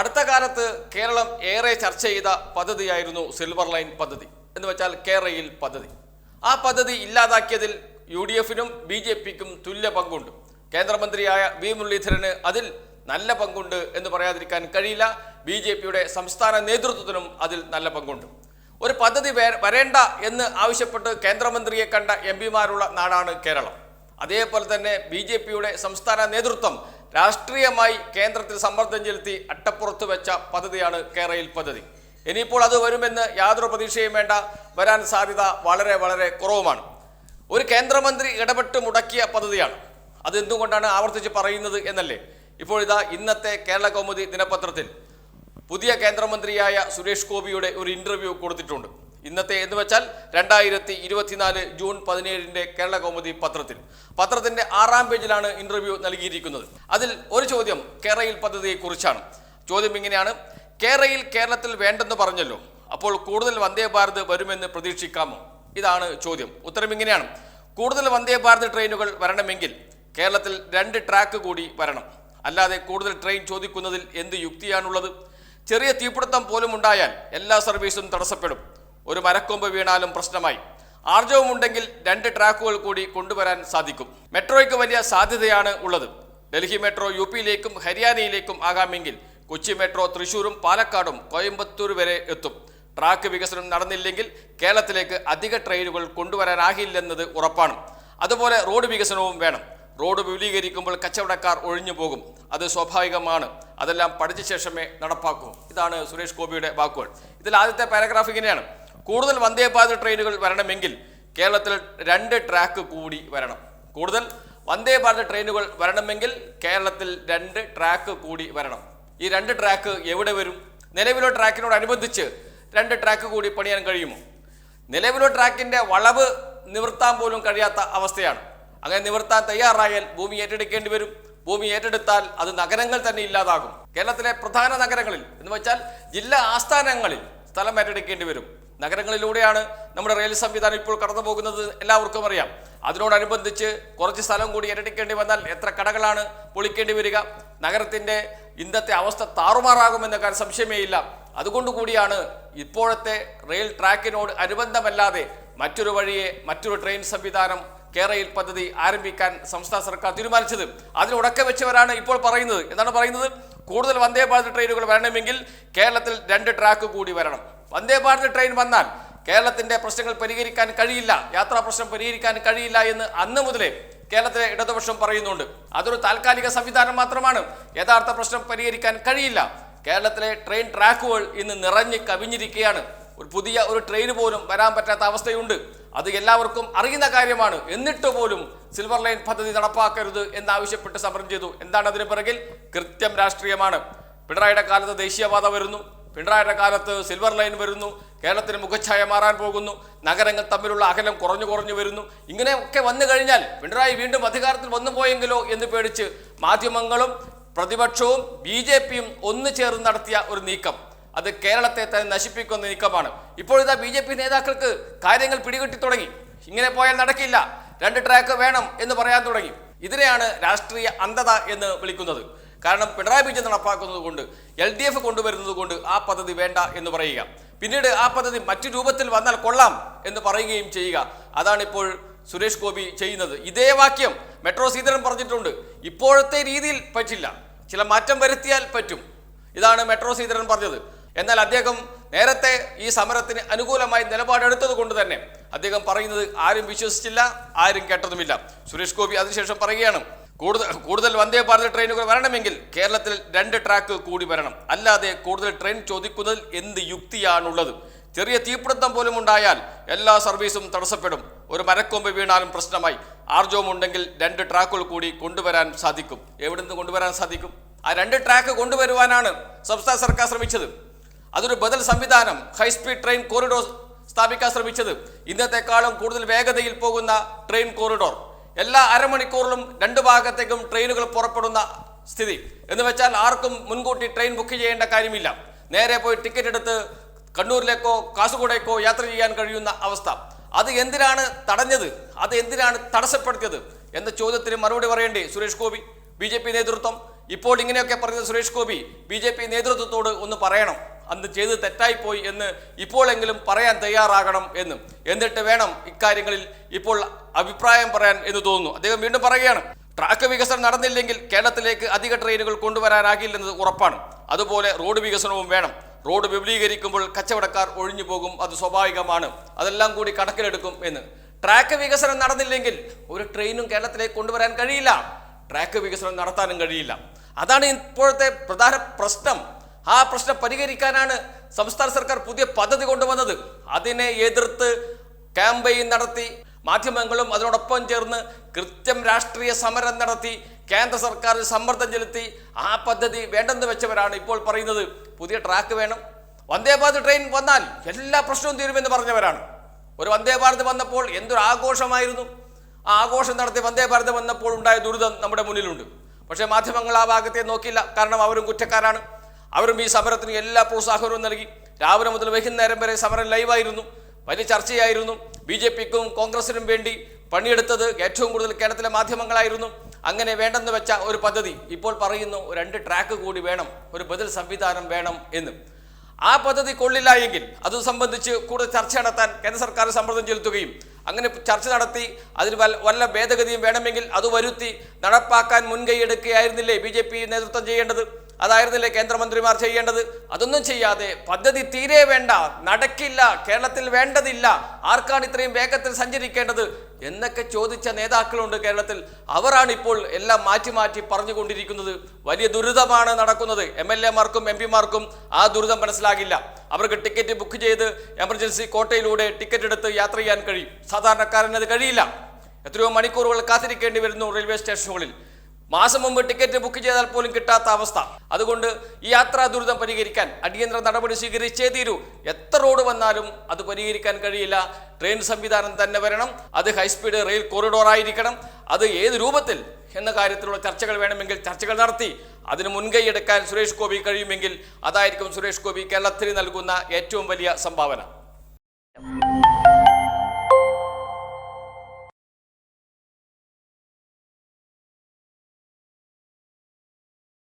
അടുത്ത കാലത്ത് കേരളം ഏറെ ചർച്ച ചെയ്ത പദ്ധതിയായിരുന്നു സിൽവർ ലൈൻ പദ്ധതി എന്ന് വെച്ചാൽ കേരയിൽ പദ്ധതി. ആ പദ്ധതി ഇല്ലാതാക്കിയതിൽ യു ഡി എഫിനും ബി ജെ പിക്കും തുല്യ പങ്കുണ്ട്. കേന്ദ്രമന്ത്രിയായ വി മുരളീധരന് അതിൽ നല്ല പങ്കുണ്ട് എന്ന് പറയാതിരിക്കാൻ കഴിയില്ല. ബി ജെ പിയുടെ സംസ്ഥാന നേതൃത്വത്തിനും അതിൽ നല്ല പങ്കുണ്ട്. ഒരു പദ്ധതി വരേണ്ട എന്ന് ആവശ്യപ്പെട്ട് കേന്ദ്രമന്ത്രിയെ കണ്ട എം പിമാരുള്ള നാടാണ് കേരളം. അതേപോലെ തന്നെ ബി സംസ്ഥാന നേതൃത്വം രാഷ്ട്രീയമായി കേന്ദ്രത്തിൽ സമ്മർദ്ദം ചെലുത്തി അട്ടപ്പുറത്ത് വെച്ച പദ്ധതിയാണ് കേരയിൽ പദ്ധതി. ഇനിയിപ്പോൾ അത് വരുമെന്ന് യാതൊരു പ്രതീക്ഷയും വേണ്ട. വരാൻ സാധ്യത വളരെ വളരെ കുറവുമാണ്. ഒരു കേന്ദ്രമന്ത്രി ഇടപെട്ട് മുടക്കിയ പദ്ധതിയാണ്. അതെന്തുകൊണ്ടാണ് ആവർത്തിച്ച് പറയുന്നത് എന്നല്ലേ? ഇപ്പോൾ ഇതാ ഇന്നത്തെ കേരള കൗമുദി ദിനപത്രത്തിൽ. പുതിയ കേന്ദ്രമന്ത്രിയായ സുരേഷ് ഗോപിയുടെ ഒരു ഇന്റർവ്യൂ കൊടുത്തിട്ടുണ്ട്. ഇന്നത്തെ എന്ന് വെച്ചാൽ രണ്ടായിരത്തി ഇരുപത്തിനാല് ജൂൺ പതിനേഴിന്റെ കേരള കൗമുദി പത്രത്തിൽ. പത്രത്തിന്റെ ആറാം പേജിലാണ് ഇന്റർവ്യൂ നൽകിയിരിക്കുന്നത്. അതിൽ ഒരു ചോദ്യം കേരയിൽ പദ്ധതിയെക്കുറിച്ചാണ്. ചോദ്യം ഇങ്ങനെയാണ്. കേരയിൽ കേരളത്തിൽ വേണ്ടെന്ന് പറഞ്ഞല്ലോ. അപ്പോൾ കൂടുതൽ വന്ദേ ഭാരത് വരുമെന്ന് പ്രതീക്ഷിക്കാമോ? ഇതാണ് ചോദ്യം. ഉത്തരം ഇങ്ങനെയാണ്. കൂടുതൽ വന്ദേ ഭാരത് ട്രെയിനുകൾ വരണമെങ്കിൽ കേരളത്തിൽ രണ്ട് ട്രാക്ക് കൂടി വരണം. അല്ലാതെ കൂടുതൽ ട്രെയിൻ ചോദിക്കുന്നതിൽ എന്ത് യുക്തിയാണുള്ളത്? ചെറിയ തീപിടുത്തം പോലും ഉണ്ടായാൽ എല്ലാ സർവീസും തടസ്സപ്പെടും. ഒരു മരക്കൊമ്പ് വീണാലും പ്രശ്നമായി. ആർജവമുണ്ടെങ്കിൽ രണ്ട് ട്രാക്കുകൾ കൂടി കൊണ്ടുവരാൻ സാധിക്കും. മെട്രോയ്ക്ക് വലിയ സാധ്യതയാണ് ഉള്ളത്. ഡൽഹി മെട്രോ യു പിയിലേക്കും ഹരിയാനയിലേക്കും ആകാമെങ്കിൽ കൊച്ചി മെട്രോ തൃശൂരും പാലക്കാടും കോയമ്പത്തൂർ വരെ എത്തും. ട്രാക്ക് വികസനം നടന്നില്ലെങ്കിൽ കേരളത്തിലേക്ക് അധിക ട്രെയിനുകൾ കൊണ്ടുവരാനാകില്ലെന്നത് ഉറപ്പാണ്. അതുപോലെ റോഡ് വികസനവും വേണം. റോഡ് വിപുലീകരിക്കുമ്പോൾ കച്ചവടക്കാർ ഒഴിഞ്ഞു പോകും. അത് സ്വാഭാവികമാണ്. അതെല്ലാം പഠിച്ച ശേഷമേ നടപ്പാക്കൂ. ഇതാണ് സുരേഷ് ഗോപിയുടെ വാക്കുകൾ. ഇതിൽ ആദ്യത്തെ പാരഗ്രാഫ് ഇങ്ങനെയാണ്. കൂടുതൽ വന്ദേ ഭാരത് ട്രെയിനുകൾ വരണമെങ്കിൽ കേരളത്തിൽ രണ്ട് ട്രാക്ക് കൂടി വരണം. കൂടുതൽ വന്ദേ ഭാരത് ട്രെയിനുകൾ വരണമെങ്കിൽ കേരളത്തിൽ രണ്ട് ട്രാക്ക് കൂടി വരണം. ഈ രണ്ട് ട്രാക്ക് എവിടെ വരും? നിലവിലെ ട്രാക്കിനോടനുബന്ധിച്ച് രണ്ട് ട്രാക്ക് കൂടി പണിയാൻ കഴിയുമോ? നിലവിലെ ട്രാക്കിന്റെ വളവ് നിവർത്താൻ പോലും കഴിയാത്ത അവസ്ഥയാണ്. അങ്ങനെ നിവർത്താൻ തയ്യാറായാൽ ഭൂമി ഏറ്റെടുക്കേണ്ടി വരും. ഭൂമി ഏറ്റെടുത്താൽ അത് നഗരങ്ങൾ തന്നെ ഇല്ലാതാകും. കേരളത്തിലെ പ്രധാന നഗരങ്ങളിൽ എന്ന് വെച്ചാൽ ജില്ലാ ആസ്ഥാനങ്ങളിൽ സ്ഥലം ഏറ്റെടുക്കേണ്ടി വരും. നഗരങ്ങളിലൂടെയാണ് നമ്മുടെ റെയിൽ സംവിധാനം ഇപ്പോൾ കടന്നു പോകുന്നത് എല്ലാവർക്കും അറിയാം. അതിനോടനുബന്ധിച്ച് കുറച്ച് സ്ഥലം കൂടി ഇരട്ടിക്കേണ്ടി വന്നാൽ എത്ര കടകളാണ് പൊളിക്കേണ്ടി വരിക? നഗരത്തിന്റെ ഇന്നത്തെ അവസ്ഥ താറുമാറാകുമെന്ന കാര്യം സംശയമേ ഇല്ല. അതുകൊണ്ട് കൂടിയാണ് ഇപ്പോഴത്തെ റെയിൽ ട്രാക്കിനോട് അനുബന്ധമല്ലാതെ മറ്റൊരു വഴിയെ മറ്റൊരു ട്രെയിൻ സംവിധാനം കേരയിൽ പദ്ധതി ആരംഭിക്കാൻ സംസ്ഥാന സർക്കാർ തീരുമാനിച്ചത്. അതിനുടക്ക വെച്ചവരാണ് ഇപ്പോൾ പറയുന്നത്. എന്താണ് പറയുന്നത്? കൂടുതൽ വന്ദേ ഭാരത് ട്രെയിനുകൾ വരണമെങ്കിൽ കേരളത്തിൽ രണ്ട് ട്രാക്ക് കൂടി വരണം. വന്ദേ ഭാരത് ട്രെയിൻ വന്നാൽ കേരളത്തിന്റെ പ്രശ്നങ്ങൾ പരിഹരിക്കാൻ കഴിയില്ല യാത്രാ പ്രശ്നം പരിഹരിക്കാൻ കഴിയില്ല എന്ന് അന്ന് മുതലേ കേരളത്തിലെ ഇടതുപക്ഷം പറയുന്നുണ്ട്. അതൊരു താൽക്കാലിക സംവിധാനം മാത്രമാണ്. യഥാർത്ഥ പ്രശ്നം പരിഹരിക്കാൻ കഴിയില്ല. കേരളത്തിലെ ട്രെയിൻ ട്രാക്കുകൾ ഇന്ന് നിറഞ്ഞ് കവിഞ്ഞിരിക്കുകയാണ്. ഒരു പുതിയ ഒരു ട്രെയിൻ പോലും വരാൻ പറ്റാത്ത അവസ്ഥയുണ്ട്. അത് എല്ലാവർക്കും അറിയുന്ന കാര്യമാണ്. എന്നിട്ട് പോലും സിൽവർ ലൈൻ പദ്ധതി നടപ്പാക്കരുത് എന്നാവശ്യപ്പെട്ട് സമരം ചെയ്തു. എന്താണ് അതിന് പിറകിൽ? കൃത്യം രാഷ്ട്രീയമാണ്. പിണറായിയുടെ കാലത്ത് ദേശീയപാത വരുന്നു. പിണറായിയുടെ കാലത്ത് സിൽവർ ലൈൻ വരുന്നു. കേരളത്തിന് മുഖച്ഛായ മാറാൻ പോകുന്നു. നഗരങ്ങൾ തമ്മിലുള്ള അകലം കുറഞ്ഞു കുറഞ്ഞു വരുന്നു. ഇങ്ങനെയൊക്കെ വന്നു കഴിഞ്ഞാൽ പിണറായി വീണ്ടും അധികാരത്തിൽ വന്നു പോയെങ്കിലോ എന്ന് പേടിച്ച് മാധ്യമങ്ങളും പ്രതിപക്ഷവും ബി ജെ പിയും ഒന്നു ചേർന്ന് നടത്തിയ ഒരു നീക്കം. അത് കേരളത്തെ തന്നെ നശിപ്പിക്കുന്ന നീക്കമാണ്. ഇപ്പോഴിതാ ബി ജെ പി നേതാക്കൾക്ക് കാര്യങ്ങൾ പിടികിട്ടി തുടങ്ങി. ഇങ്ങനെ പോയാൽ നടക്കില്ല. രണ്ട് ട്രാക്ക് വേണം എന്ന് പറയാൻ തുടങ്ങി. ഇതിനെയാണ് രാഷ്ട്രീയ അന്ധത എന്ന് വിളിക്കുന്നത്. കാരണം പിണറായി വിജയൻ നടപ്പാക്കുന്നത് കൊണ്ട് എൽ ഡി എഫ് കൊണ്ടുവരുന്നത് കൊണ്ട് ആ പദ്ധതി വേണ്ട എന്ന് പറയുക. പിന്നീട് ആ പദ്ധതി മറ്റു രൂപത്തിൽ വന്നാൽ കൊള്ളാം എന്ന് പറയുകയും ചെയ്യുക. അതാണ് ഇപ്പോൾ സുരേഷ് ഗോപി ചെയ്യുന്നത്. ഇതേ വാക്യം മെട്രോ സീതരൻ പറഞ്ഞിട്ടുണ്ട്. ഇപ്പോഴത്തെ രീതിയിൽ പറ്റില്ല. ചില മാറ്റം വരുത്തിയാൽ പറ്റും. ഇതാണ് മെട്രോ സീതരൻ പറഞ്ഞത്. എന്നാൽ അദ്ദേഹം നേരത്തെ ഈ സമരത്തിന് അനുകൂലമായി നിലപാടെടുത്തത് കൊണ്ട് തന്നെ അദ്ദേഹം പറയുന്നത് ആരും വിശ്വസിച്ചില്ല ആരും കേട്ടതുമില്ല. സുരേഷ് ഗോപി അതിനുശേഷം പറയുകയാണ് കൂടുതൽ കൂടുതൽ വന്ദേ ഭാരത് ട്രെയിനുകൾ വരണമെങ്കിൽ കേരളത്തിൽ രണ്ട് ട്രാക്ക് കൂടി വരണം. അല്ലാതെ കൂടുതൽ ട്രെയിൻ ചോദിക്കുന്നതിൽ എന്ത് യുക്തിയാണുള്ളത്? ചെറിയ തീപിടുത്തം പോലും ഉണ്ടായാൽ എല്ലാ സർവീസും തടസ്സപ്പെടും. ഒരു മരക്കൊമ്പ് വീണാലും പ്രശ്നമായി. ആർജവമുണ്ടെങ്കിൽ രണ്ട് ട്രാക്കുകൾ കൂടി കൊണ്ടുവരാൻ സാധിക്കും. എവിടെ നിന്ന് കൊണ്ടുവരാൻ സാധിക്കും? ആ രണ്ട് ട്രാക്ക് കൊണ്ടുവരുവാനാണ് സംസ്ഥാന സർക്കാർ ശ്രമിച്ചത്. അതൊരു ബദൽ സംവിധാനം ഹൈസ്പീഡ് ട്രെയിൻ കോറിഡോർ സ്ഥാപിക്കാൻ ശ്രമിച്ചത്. ഇന്നത്തെക്കാളും കൂടുതൽ വേഗതയിൽ പോകുന്ന ട്രെയിൻ കോറിഡോർ എല്ലാ അരമണിക്കൂറിലും രണ്ട് ഭാഗത്തേക്കും ട്രെയിനുകൾ പുറപ്പെടുന്ന സ്ഥിതി. എന്ന് വെച്ചാൽ ആർക്കും മുൻകൂട്ടി ട്രെയിൻ ബുക്ക് ചെയ്യേണ്ട കാര്യമില്ല. നേരെ പോയി ടിക്കറ്റ് എടുത്ത് കണ്ണൂരിലേക്കോ കാസർഗോഡേക്കോ യാത്ര ചെയ്യാൻ കഴിയുന്ന അവസ്ഥ. അത് എന്തിനാണ് തടഞ്ഞത്? അത് എന്തിനാണ് തടസ്സപ്പെടുത്തിയത്? എന്ന ചോദ്യത്തിന് മറുപടി പറയേണ്ടേ സുരേഷ് ഗോപി ബി നേതൃത്വം. ഇപ്പോൾ ഇങ്ങനെയൊക്കെ പറഞ്ഞ സുരേഷ് ഗോപി ബി നേതൃത്വത്തോട് ഒന്ന് പറയണം. അന്ന് ചെയ്ത് തെറ്റായിപ്പോയി എന്ന് ഇപ്പോഴെങ്കിലും പറയാൻ തയ്യാറാകണം എന്നും. എന്നിട്ട് വേണം ഇക്കാര്യങ്ങളിൽ ഇപ്പോൾ അഭിപ്രായം പറയാൻ എന്ന് തോന്നുന്നു. അദ്ദേഹം വീണ്ടും പറയുകയാണ് ട്രാക്ക് വികസനം നടന്നില്ലെങ്കിൽ കേരളത്തിലേക്ക് അധിക ട്രെയിനുകൾ കൊണ്ടുവരാനാകില്ലെന്നത് ഉറപ്പാണ്. അതുപോലെ റോഡ് വികസനവും വേണം. റോഡ് വിപുലീകരിക്കുമ്പോൾ കച്ചവടക്കാർ ഒഴിഞ്ഞു പോകും അത് സ്വാഭാവികമാണ്. അതെല്ലാം കൂടി കണക്കിലെടുക്കും എന്ന്. ട്രാക്ക് വികസനം നടന്നില്ലെങ്കിൽ ഒരു ട്രെയിനും കേരളത്തിലേക്ക് കൊണ്ടുവരാൻ കഴിയില്ല. ട്രാക്ക് വികസനം നടത്താനും കഴിയില്ല. അതാണ് ഇപ്പോഴത്തെ പ്രധാന പ്രശ്നം. ആ പ്രശ്നം പരിഹരിക്കാനാണ് സംസ്ഥാന സർക്കാർ പുതിയ പദ്ധതി കൊണ്ടുവന്നത്. അതിനെ എതിർത്ത് ക്യാമ്പയിൻ നടത്തി മാധ്യമങ്ങളും അതിനോടൊപ്പം ചേർന്ന് കൃത്യം രാഷ്ട്രീയ സമരം നടത്തി കേന്ദ്ര സർക്കാർ സമ്മർദ്ദം ചെലുത്തി ആ പദ്ധതി വേണ്ടെന്ന് വെച്ചവരാണ് ഇപ്പോൾ പറയുന്നത്. പുതിയ ട്രാക്ക് വേണം. വന്ദേ ഭാരത് ട്രെയിൻ വന്നാൽ എല്ലാ പ്രശ്നവും തീരുമെന്ന് പറഞ്ഞവരാണ്. ഒരു വന്ദേ ഭാരത് വന്നപ്പോൾ എന്തൊരു ആഘോഷമായിരുന്നു. ആ ആഘോഷം നടത്തി വന്ദേ ഭാരത് വന്നപ്പോൾ ഉണ്ടായ ദുരിതം നമ്മുടെ മുന്നിലുണ്ട്. പക്ഷേ മാധ്യമങ്ങൾ ആ ഭാഗത്തെ നോക്കിയില്ല. കാരണം അവരും കുറ്റക്കാരാണ്. അവരും ഈ സമരത്തിന് എല്ലാ പ്രോത്സാഹനവും നൽകി. രാവിലെ മുതൽ വൈകുന്നേരം വരെ സമരം ലൈവായിരുന്നു. വലിയ ചർച്ചയായിരുന്നു. ബി ജെ പിക്കും കോൺഗ്രസിനും വേണ്ടി പണിയെടുത്തത് ഏറ്റവും കൂടുതൽ കേരളത്തിലെ മാധ്യമങ്ങളായിരുന്നു. അങ്ങനെ വേണ്ടെന്ന് വെച്ച ഒരു പദ്ധതി ഇപ്പോൾ പറയുന്നു രണ്ട് ട്രാക്ക് കൂടി വേണം ഒരു ബദൽ സംവിധാനം വേണം എന്ന്. ആ പദ്ധതി കൊള്ളില്ല എങ്കിൽ അത് സംബന്ധിച്ച് കൂടുതൽ ചർച്ച നടത്താൻ കേന്ദ്ര സർക്കാർ സമ്മർദ്ദം ചെലുത്തുകയും അങ്ങനെ ചർച്ച നടത്തി അതിന് വല്ല ഭേദഗതിയും വേണമെങ്കിൽ അത് വരുത്തി നടപ്പാക്കാൻ മുൻകൈ എടുക്കുകയായിരുന്നില്ലേ ബി നേതൃത്വം ചെയ്യേണ്ടത്? അതായിരുന്നില്ലേ കേന്ദ്രമന്ത്രിമാർ ചെയ്യേണ്ടത്? അതൊന്നും ചെയ്യാതെ പദ്ധതി തീരെ വേണ്ട നടക്കില്ല കേരളത്തിൽ വേണ്ടതില്ല. ആർക്കാണ് ഇത്രയും വേഗത്തിൽ സഞ്ചരിക്കേണ്ടത്? എന്നൊക്കെ ചോദിച്ച നേതാക്കളുണ്ട് കേരളത്തിൽ. അവരാണ് ഇപ്പോൾ എല്ലാം മാറ്റി മാറ്റി പറഞ്ഞുകൊണ്ടിരിക്കുന്നത്. വലിയ ദുരിതമാണ് നടക്കുന്നത്. എം എൽ എമാർക്കും എം പിമാർക്കും ആ ദുരിതം മനസ്സിലാകില്ല. അവർക്ക് ടിക്കറ്റ് ബുക്ക് ചെയ്ത് എമർജൻസി കോട്ടയിലൂടെ ടിക്കറ്റ് എടുത്ത് യാത്ര ചെയ്യാൻ കഴിയും. സാധാരണക്കാരന് അത് കഴിയില്ല. എത്രയോ മണിക്കൂറുകൾ കാത്തിരിക്കേണ്ടി വരുന്നു റെയിൽവേ സ്റ്റേഷനുകളിൽ. മാസം മുമ്പ് ടിക്കറ്റ് ബുക്ക് ചെയ്താൽ പോലും കിട്ടാത്ത അവസ്ഥ. അതുകൊണ്ട് ഈ യാത്രാ ദുരിതം പരിഹരിക്കാൻ അടിയന്തര നടപടി സ്വീകരിച്ചേ തീരൂ. എത്ര റോഡ് വന്നാലും അത് പരിഹരിക്കാൻ കഴിയില്ല. ട്രെയിൻ സംവിധാനം തന്നെ വരണം. അത് ഹൈസ്പീഡ് റെയിൽ കോറിഡോർ ആയിരിക്കണം. അത് ഏത് രൂപത്തിൽ എന്ന കാര്യത്തിലുള്ള ചർച്ചകൾ വേണമെങ്കിൽ ചർച്ചകൾ നടത്തി. അതിന് മുൻകൈ എടുക്കാൻ സുരേഷ് ഗോപി കഴിയുമെങ്കിൽ അതായിരിക്കും സുരേഷ് ഗോപി കേരളത്തിന് നൽകുന്ന ഏറ്റവും വലിയ സംഭാവന.